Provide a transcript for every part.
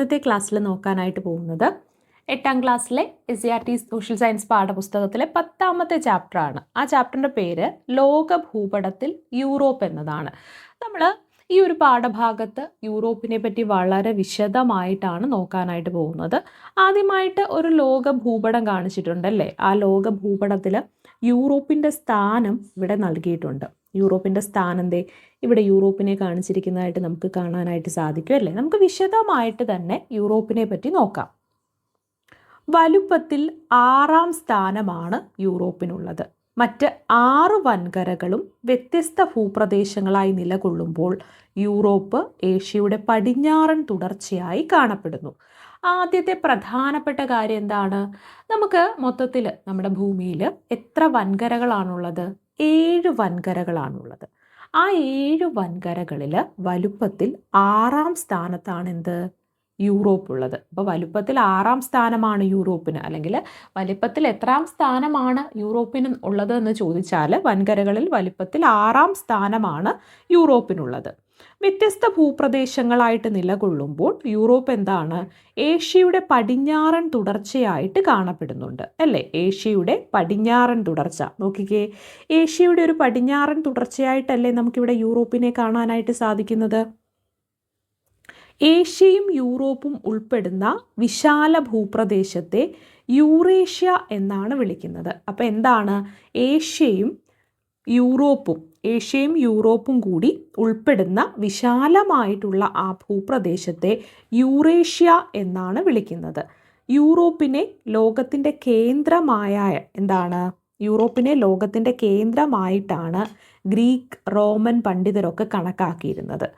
ഇന്നത്തെ ക്ലാസ്സിൽ നോക്കാനായിട്ട് പോകുന്നത് എട്ടാം ക്ലാസ്സിലെ S C R T social science പാഠപുസ്തകത്തിലെ പത്താമത്തെ ചാപ്റ്ററാണ്. ആ ചാപ്റ്ററിന്റെ പേര് ലോക ഭൂപടത്തിൽ യൂറോപ്പ് എന്നതാണ്. നമ്മൾ ഈ ഒരു പാഠഭാഗത്ത് യൂറോപ്പിനെ പറ്റി വളരെ വിശദമായിട്ടാണ് നോക്കാനായിട്ട് പോകുന്നത്. ആദ്യമായിട്ട് ഒരു ലോക ഭൂപടം കാണിച്ചിട്ടുണ്ടല്ലേ? ആ ലോക ഭൂപടത്തിൽ യൂറോപ്പിന്റെ സ്ഥാനം ഇവിടെ നൽകിയിട്ടുണ്ട്. യൂറോപ്പിന്റെ സ്ഥാനം ഇവിടെ യൂറോപ്പിനെ കാണിച്ചിരിക്കുന്നതായിട്ട് നമുക്ക് കാണാനായിട്ട് സാധിക്കും അല്ലേ? നമുക്ക് വിശദമായിട്ട് തന്നെ യൂറോപ്പിനെ പറ്റി നോക്കാം. വലുപ്പത്തിൽ ആറാം സ്ഥാനമാണ് യൂറോപ്പിനുള്ളത്. മറ്റ് ആറ് വൻകരകളും വ്യത്യസ്ത ഭൂപ്രദേശങ്ങളായി നിലകൊള്ളുമ്പോൾ യൂറോപ്പ് ഏഷ്യയുടെ പടിഞ്ഞാറൻ തുടർച്ചയായി കാണപ്പെടുന്നു. ആദ്യത്തെ പ്രധാനപ്പെട്ട കാര്യം എന്താണ്? നമുക്ക് മൊത്തത്തിൽ നമ്മുടെ ഭൂമിയിൽ എത്ര വൻകരകളാണുള്ളത്? ഏഴ് വൻകരകളാണുള്ളത്. ആ ഏഴ് വൻകരകളിൽ വലുപ്പത്തിൽ ആറാം സ്ഥാനത്താണ് എന്ത് യൂറോപ്പ് ഉള്ളത് അപ്പോൾ വലുപ്പത്തിൽ ആറാം സ്ഥാനമാണ് യൂറോപ്പിന്. അല്ലെങ്കിൽ വലുപ്പത്തിൽ എത്രാം സ്ഥാനമാണ് യൂറോപ്പിന് ഉള്ളത് എന്ന് ചോദിച്ചാൽ വൻകരകളിൽ വലുപ്പത്തിൽ ആറാം സ്ഥാനമാണ് യൂറോപ്പിനുള്ളത്. വ്യത്യസ്ത ഭൂപ്രദേശങ്ങളായിട്ട് നിലകൊള്ളുമ്പോൾ യൂറോപ്പ് എന്താണ് ഏഷ്യയുടെ പടിഞ്ഞാറൻ തുടർച്ചയായിട്ട് കാണപ്പെടുന്നുണ്ട്. അല്ലേ? ഏഷ്യയുടെ പടിഞ്ഞാറൻ തുടർച്ച. നോക്കിക്കേ ഏഷ്യയുടെ ഒരു പടിഞ്ഞാറൻ തുടർച്ചയായിട്ടല്ലേ നമുക്കിവിടെ യൂറോപ്പിനെ കാണാനായിട്ട് സാധിക്കുന്നത്? ഏഷ്യയും യൂറോപ്പും ഉൾപ്പെടുന്ന വിശാല ഭൂപ്രദേശത്തെ യൂറേഷ്യ എന്നാണ് വിളിക്കുന്നത്. അപ്പോൾ എന്താണ്? ഏഷ്യയും യൂറോപ്പും ഏഷ്യയും യൂറോപ്പും കൂടി ഉൾപ്പെടുന്ന വിശാലമായിട്ടുള്ള ആ ഭൂപ്രദേശത്തെ യൂറേഷ്യ എന്നാണ് വിളിക്കുന്നത്. യൂറോപ്പിനെ ലോകത്തിന്റെ കേന്ദ്രമായ എന്താണ്? യൂറോപ്പിനെ ലോകത്തിന്റെ കേന്ദ്രമായിട്ടാണ് ഗ്രീക്ക് റോമൻ പണ്ഡിതരൊക്കെ കണക്കാക്കിയിരുന്നത്.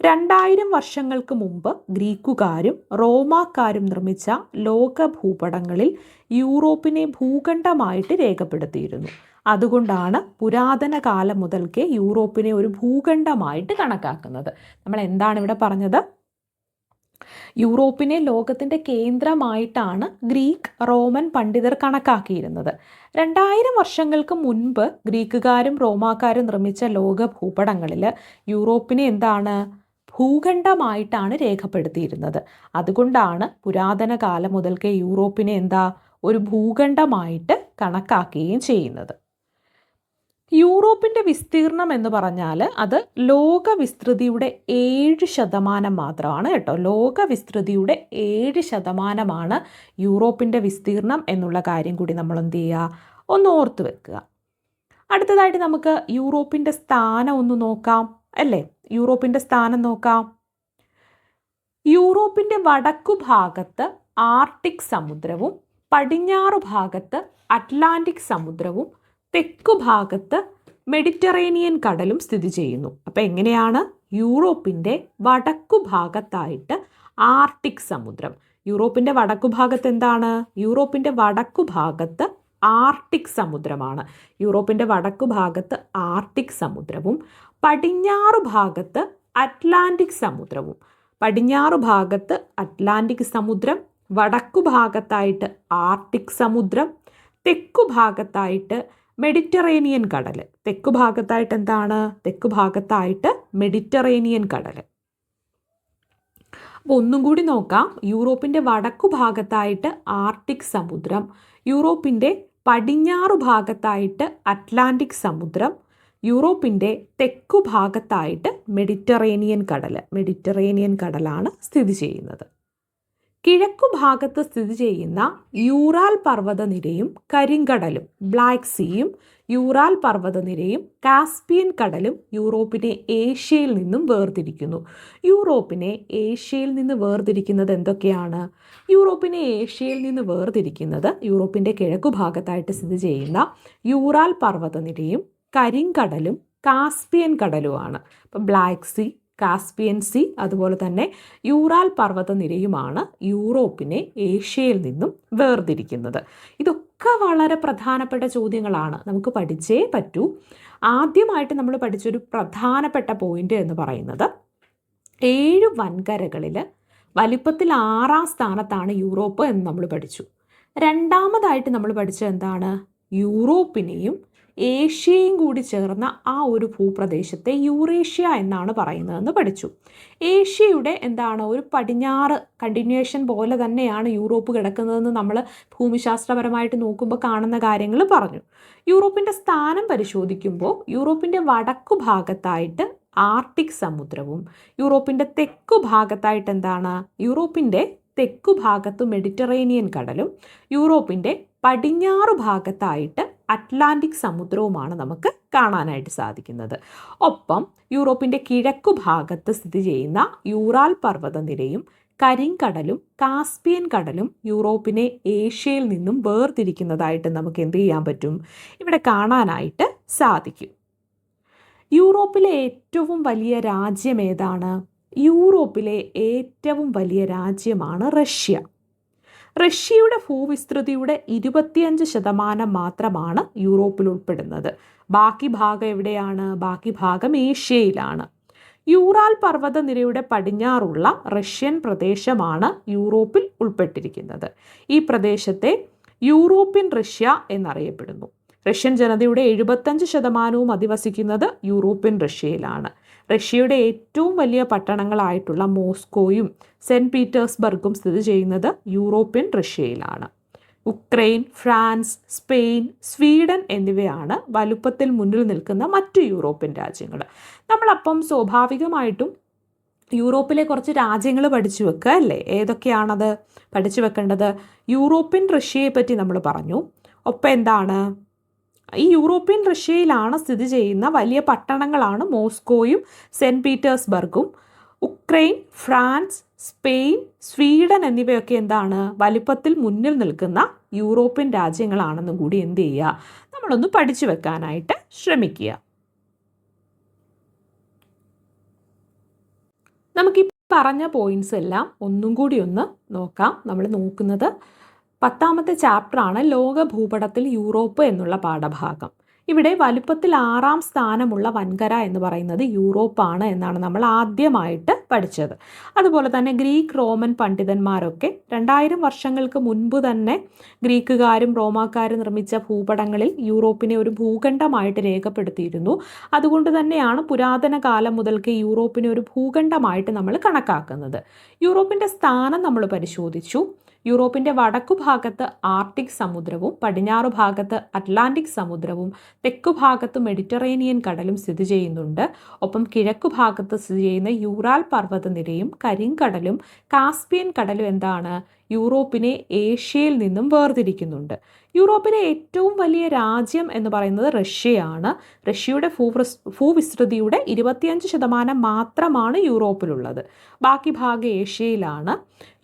രണ്ടായിരം വർഷങ്ങൾക്ക് മുമ്പ് ഗ്രീക്കുകാരും റോമാക്കാരും നിർമ്മിച്ച ലോക ഭൂപടങ്ങളിൽ യൂറോപ്പിനെ ഭൂഖണ്ഡമായിട്ട് രേഖപ്പെടുത്തിയിരുന്നു. അതുകൊണ്ടാണ് പുരാതന കാലം മുതൽക്കേ യൂറോപ്പിനെ ഒരു ഭൂഖണ്ഡമായിട്ട് കണക്കാക്കുന്നത്. നമ്മൾ എന്താണ് ഇവിടെ പറഞ്ഞത്? യൂറോപ്പിനെ ലോകത്തിന്റെ കേന്ദ്രമായിട്ടാണ് ഗ്രീക്ക് റോമൻ പണ്ഡിതർ കണക്കാക്കിയിരുന്നത്. രണ്ടായിരം വർഷങ്ങൾക്ക് മുൻപ് ഗ്രീക്കുകാരും റോമാക്കാരും നിർമ്മിച്ച ലോക ഭൂപടങ്ങളിൽ യൂറോപ്പിനെ എന്താണ്? ഭൂഖണ്ഡമായിട്ടാണ് രേഖപ്പെടുത്തിയിരുന്നത്. അതുകൊണ്ടാണ് പുരാതന കാലം മുതൽക്കേ യൂറോപ്പിനെ എന്താ? ഒരു ഭൂഖണ്ഡമായിട്ട് കണക്കാക്കുകയും ചെയ്യുന്നത്. യൂറോപ്പിന്റെ വിസ്തീർണം എന്ന് പറഞ്ഞാൽ അത് ലോക വിസ്തൃതിയുടെ ഏഴ് ശതമാനം മാത്രമാണ് കേട്ടോ. ലോക വിസ്തൃതിയുടെ ഏഴ് ശതമാനമാണ് യൂറോപ്പിന്റെ വിസ്തീർണം എന്നുള്ള കാര്യം കൂടി നമ്മൾ എന്ത് ചെയ്യുക? ഒന്ന് ഓർത്ത് വെക്കുക. അടുത്തതായിട്ട് നമുക്ക് യൂറോപ്പിന്റെ സ്ഥാനം ഒന്ന് നോക്കാം അല്ലേ? യൂറോപ്പിന്റെ സ്ഥാനം നോക്കാം. യൂറോപ്പിന്റെ വടക്കു ഭാഗത്ത് ആർട്ടിക് സമുദ്രവും പടിഞ്ഞാറു ഭാഗത്ത് അറ്റ്ലാന്റിക് സമുദ്രവും തെക്കു ഭാഗത്ത് മെഡിറ്ററേനിയൻ കടലും സ്ഥിതി ചെയ്യുന്നു. അപ്പോൾ എങ്ങനെയാണ്? യൂറോപ്പിന്റെ വടക്കു ഭാഗത്തായിട്ട് ആർട്ടിക് സമുദ്രം. യൂറോപ്പിന്റെ വടക്കു ഭാഗത്ത് എന്താണ്? യൂറോപ്പിന്റെ വടക്കു ഭാഗത്ത് ആർട്ടിക് സമുദ്രമാണ്. യൂറോപ്പിന്റെ വടക്കു ഭാഗത്ത് ആർട്ടിക് സമുദ്രവും പടിഞ്ഞാറു ഭാഗത്ത് അറ്റ്ലാന്റിക് സമുദ്രവും. പടിഞ്ഞാറു ഭാഗത്ത് അറ്റ്ലാന്റിക് സമുദ്രം വടക്കു ഭാഗത്തായിട്ട് ആർട്ടിക് സമുദ്രം തെക്കു ഭാഗത്തായിട്ട് മെഡിറ്ററേനിയൻ കടൽ. തെക്കു ഭാഗത്തായിട്ട് എന്താണ്? തെക്കു ഭാഗത്തായിട്ട് മെഡിറ്ററേനിയൻ കടൽ. അപ്പോൾ ഒന്നും കൂടി നോക്കാം. യൂറോപ്പിന്റെ വടക്കു ഭാഗത്തായിട്ട് ആർട്ടിക് സമുദ്രം യൂറോപ്പിന്റെ പടിഞ്ഞാറു ഭാഗത്തായിട്ട് അറ്റ്ലാന്റിക് സമുദ്രം യൂറോപ്പിന്റെ തെക്കു ഭാഗത്തായിട്ട് മെഡിറ്ററേനിയൻ കടൽ. മെഡിറ്ററേനിയൻ കടലാണ് സ്ഥിതി ചെയ്യുന്നത്. കിഴക്കു ഭാഗത്ത് സ്ഥിതി ചെയ്യുന്ന യൂറാൽ പർവതനിരയും കരിങ്കടലും ബ്ലാക്ക് സീയും യൂറാൽ പർവതനിരയും കാസ്പിയൻ കടലും യൂറോപ്പിനെ ഏഷ്യയിൽ നിന്നും വേർതിരിക്കുന്നു. യൂറോപ്പിനെ ഏഷ്യയിൽ നിന്ന് വേർതിരിക്കുന്നത് എന്തൊക്കെയാണ്? യൂറോപ്പിനെ ഏഷ്യയിൽ നിന്ന് വേർതിരിക്കുന്നത് യൂറോപ്പിന്റെ കിഴക്കു ഭാഗത്തായിട്ട് സ്ഥിതി ചെയ്യുന്ന യൂറാൽ പർവതനിരയും കരിങ്കടലും കാസ്പിയൻ കടലുമാണ്. അപ്പം ബ്ലാക്ക് സീ കാസ്പിയൻ സി അതുപോലെ തന്നെ യൂറാൽ പർവതനിരയുമാണ് യൂറോപ്പിനെ ഏഷ്യയിൽ നിന്നും വേർതിരിക്കുന്നത്. ഇതൊക്കെ വളരെ പ്രധാനപ്പെട്ട ചോദ്യങ്ങളാണ്. നമുക്ക് പഠിച്ചേ പറ്റൂ. ആദ്യമായിട്ട് നമ്മൾ പഠിച്ചൊരു പ്രധാനപ്പെട്ട പോയിന്റ് എന്ന് പറയുന്നത് ഏഴ് വൻകരകളിൽ വലിപ്പത്തിൽ ആറാം സ്ഥാനത്താണ് യൂറോപ്പ് എന്ന് നമ്മൾ പഠിച്ചു. രണ്ടാമതായിട്ട് നമ്മൾ പഠിച്ചത് എന്താണ്? യൂറോപ്പിനെയും ഏഷ്യയും കൂടി ചേർന്ന ആ ഒരു ഭൂപ്രദേശത്തെ യൂറേഷ്യ എന്നാണ് പറയുന്നതെന്ന് പഠിച്ചു. ഏഷ്യയുടെ എന്താണ് ഒരു പടിഞ്ഞാറ് കണ്ടിന്യൂഷൻ പോലെ തന്നെയാണ് യൂറോപ്പ് കിടക്കുന്നതെന്ന് നമ്മൾ ഭൂമിശാസ്ത്രപരമായിട്ട് നോക്കുമ്പോൾ കാണുന്ന കാര്യങ്ങൾ പറഞ്ഞു. യൂറോപ്പിന്റെ സ്ഥാനം പരിശോധിക്കുമ്പോൾ യൂറോപ്പിന്റെ വടക്കു ഭാഗത്തായിട്ട് ആർട്ടിക് സമുദ്രവും യൂറോപ്പിന്റെ തെക്കു ഭാഗത്തായിട്ട് എന്താണ്? യൂറോപ്പിന്റെ തെക്കു ഭാഗത്ത് മെഡിറ്ററേനിയൻ കടലും യൂറോപ്പിന്റെ പടിഞ്ഞാറ് ഭാഗത്തായിട്ട് അറ്റ്ലാന്റിക് സമുദ്രവുമാണ് നമുക്ക് കാണാനായിട്ട് സാധിക്കുന്നത്. ഒപ്പം യൂറോപ്പിന്റെ കിഴക്കു ഭാഗത്ത് സ്ഥിതി ചെയ്യുന്ന യൂറാൽ പർവതനിരയും കരിങ്കടലും കാസ്പിയൻ കടലും യൂറോപ്പിനെ ഏഷ്യയിൽ നിന്നും വേർതിരിക്കുന്നതായിട്ട് നമുക്ക് എന്ത് ചെയ്യാൻ പറ്റും? ഇവിടെ കാണാനായിട്ട് സാധിക്കും. യൂറോപ്പിലെ ഏറ്റവും വലിയ രാജ്യം ഏതാണ്? യൂറോപ്പിലെ ഏറ്റവും വലിയ രാജ്യമാണ് റഷ്യ. റഷ്യയുടെ ഭൂവിസ്തൃതിയുടെ ഇരുപത്തിയഞ്ച് ശതമാനം മാത്രമാണ് യൂറോപ്പിൽ ഉൾപ്പെടുന്നത്. ബാക്കി ഭാഗം എവിടെയാണ്? ബാക്കി ഭാഗം ഏഷ്യയിലാണ്. യൂറാൽ പർവതനിരയുടെ പടിഞ്ഞാറുള്ള റഷ്യൻ പ്രദേശമാണ് യൂറോപ്പിൽ ഉൾപ്പെട്ടിരിക്കുന്നത്. ഈ പ്രദേശത്തെ യൂറോപ്യൻ റഷ്യ എന്നറിയപ്പെടുന്നു. റഷ്യൻ ജനതയുടെ എഴുപത്തഞ്ച് ശതമാനവും അധിവസിക്കുന്നത് യൂറോപ്യൻ റഷ്യയിലാണ്. റഷ്യയുടെ ഏറ്റവും വലിയ പട്ടണങ്ങളായിട്ടുള്ള മോസ്കോയും സെന്റ് പീറ്റേഴ്സ്ബർഗും സ്ഥിതി ചെയ്യുന്നത് യൂറോപ്യൻ റഷ്യയിലാണ്. ഉക്രൈൻ ഫ്രാൻസ് സ്പെയിൻ സ്വീഡൻ എന്നിവയാണ് വലുപ്പത്തിൽ മുന്നിൽ നിൽക്കുന്ന മറ്റു യൂറോപ്യൻ രാജ്യങ്ങൾ നമ്മളപ്പം സ്വാഭാവികമായിട്ടും യൂറോപ്പിലെ കുറച്ച് രാജ്യങ്ങൾ പഠിച്ചു വെക്കുക അല്ലേ? ഏതൊക്കെയാണത് പഠിച്ചു വെക്കേണ്ടത്? യൂറോപ്യൻ റഷ്യയെ പറ്റി നമ്മൾ പറഞ്ഞു. ഒപ്പം എന്താണ്? ഈ യൂറോപ്യൻ റഷ്യയിലാണ് സ്ഥിതി ചെയ്യുന്ന വലിയ പട്ടണങ്ങളാണ് മോസ്കോയും സെന്റ് പീറ്റേഴ്സ്ബർഗും. ഉക്രൈൻ ഫ്രാൻസ് സ്പെയിൻ സ്വീഡൻ എന്നിവയൊക്കെ എന്താണ്? വലിപ്പത്തിൽ മുന്നിൽ നിൽക്കുന്ന യൂറോപ്യൻ രാജ്യങ്ങളാണെന്നും കൂടി എന്ത് ചെയ്യുക? നമ്മളൊന്ന് പഠിച്ചു വെക്കാനായിട്ട് ശ്രമിക്കുക. നമുക്ക് ഈ പറഞ്ഞ പോയിന്റ്സ് എല്ലാം ഒന്നും കൂടി ഒന്ന് നോക്കാം. നമ്മൾ നോക്കുന്നത് പത്താമത്തെ ചാപ്റ്ററാണ് ലോക ഭൂപടത്തിൽ യൂറോപ്പ് എന്നുള്ള പാഠഭാഗം. ഇവിടെ വലുപ്പത്തിൽ ആറാം സ്ഥാനമുള്ള വൻകര എന്ന് പറയുന്നത് യൂറോപ്പാണ് എന്നാണ് നമ്മൾ ആദ്യമായിട്ട് പഠിച്ചത്. അതുപോലെ തന്നെ ഗ്രീക്ക് റോമൻ പണ്ഡിതന്മാരൊക്കെ രണ്ടായിരം വർഷങ്ങൾക്ക് മുൻപ് തന്നെ ഗ്രീക്കുകാരും റോമാക്കാരും നിർമ്മിച്ച ഭൂപടങ്ങളിൽ യൂറോപ്പിനെ ഒരു ഭൂഖണ്ഡമായിട്ട് രേഖപ്പെടുത്തിയിരുന്നു. അതുകൊണ്ട് തന്നെയാണ് പുരാതന കാലം മുതൽക്ക് യൂറോപ്പിനെ ഒരു ഭൂഖണ്ഡമായിട്ട് നമ്മൾ കണക്കാക്കുന്നത്. യൂറോപ്പിന്റെ സ്ഥാനം നമ്മൾ പരിശോധിച്ചു. യൂറോപ്പിന്റെ വടക്കു ഭാഗത്ത് ആർട്ടിക് സമുദ്രവും പടിഞ്ഞാറു ഭാഗത്ത് അറ്റ്ലാന്റിക് സമുദ്രവും തെക്കു ഭാഗത്ത് മെഡിറ്ററേനിയൻ കടലും സ്ഥിതി ചെയ്യുന്നുണ്ട്. ഒപ്പം കിഴക്കു ഭാഗത്ത് സ്ഥിതി ചെയ്യുന്ന യൂറാൽ പർവതനിരയും കരിങ്കടലും കാസ്പിയൻ കടലും എന്താണ്? യൂറോപ്പിനെ ഏഷ്യയിൽ നിന്നും വേർതിരിക്കുന്നുണ്ട്. യൂറോപ്പിലെ ഏറ്റവും വലിയ രാജ്യം എന്ന് പറയുന്നത് റഷ്യയാണ്. റഷ്യയുടെ ഭൂപ്രസ് ഭൂവിസ്തൃതിയുടെ ഇരുപത്തിയഞ്ച് ശതമാനം മാത്രമാണ് യൂറോപ്പിലുള്ളത്. ബാക്കി ഭാഗം ഏഷ്യയിലാണ്.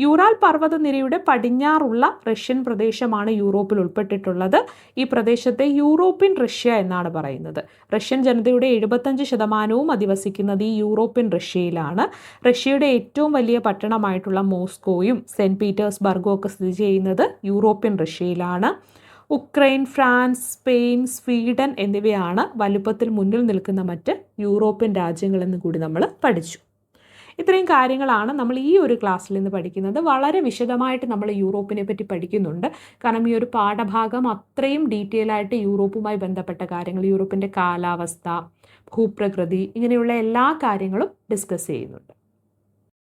യൂറാൽ പർവതനിരയുടെ പടിഞ്ഞാറുള്ള റഷ്യൻ പ്രദേശമാണ് യൂറോപ്പിൽ ഉൾപ്പെട്ടിട്ടുള്ളത്. ഈ പ്രദേശത്തെ യൂറോപ്യൻ റഷ്യ എന്നാണ് പറയുന്നത്. റഷ്യൻ ജനതയുടെ എഴുപത്തഞ്ച് ശതമാനവും അധിവസിക്കുന്നത് ഈ യൂറോപ്യൻ റഷ്യയിലാണ്. റഷ്യയുടെ ഏറ്റവും വലിയ പട്ടണമായിട്ടുള്ള മോസ്കോയും സെന്റ് പീറ്റേഴ്സ്ബർഗും ഒക്കെ സ്ഥിതി ചെയ്യുന്നത് യൂറോപ്യൻ റഷ്യയിലാണ്. ഉക്രൈൻ ഫ്രാൻസ് സ്പെയിൻ സ്വീഡൻ എന്നിവയാണ് വലുപ്പത്തിൽ മുന്നിൽ നിൽക്കുന്ന മറ്റ് യൂറോപ്യൻ രാജ്യങ്ങളെന്ന് കൂടി നമ്മൾ പഠിച്ചു. ഇത്രയും കാര്യങ്ങളാണ് നമ്മൾ ഈ ഒരു ക്ലാസ്സിൽ നിന്ന് പഠിക്കുന്നത്. വളരെ വിശദമായിട്ട് നമ്മൾ യൂറോപ്പിനെ പറ്റി പഠിക്കുന്നുണ്ട്. കാരണം ഈ ഒരു പാഠഭാഗം അത്രയും ഡീറ്റെയിൽ ആയിട്ട് യൂറോപ്പുമായി ബന്ധപ്പെട്ട കാര്യങ്ങൾ യൂറോപ്പിന്റെ കാലാവസ്ഥ ഭൂപ്രകൃതി ഇങ്ങനെയുള്ള എല്ലാ കാര്യങ്ങളും ഡിസ്കസ് ചെയ്യുന്നുണ്ട്.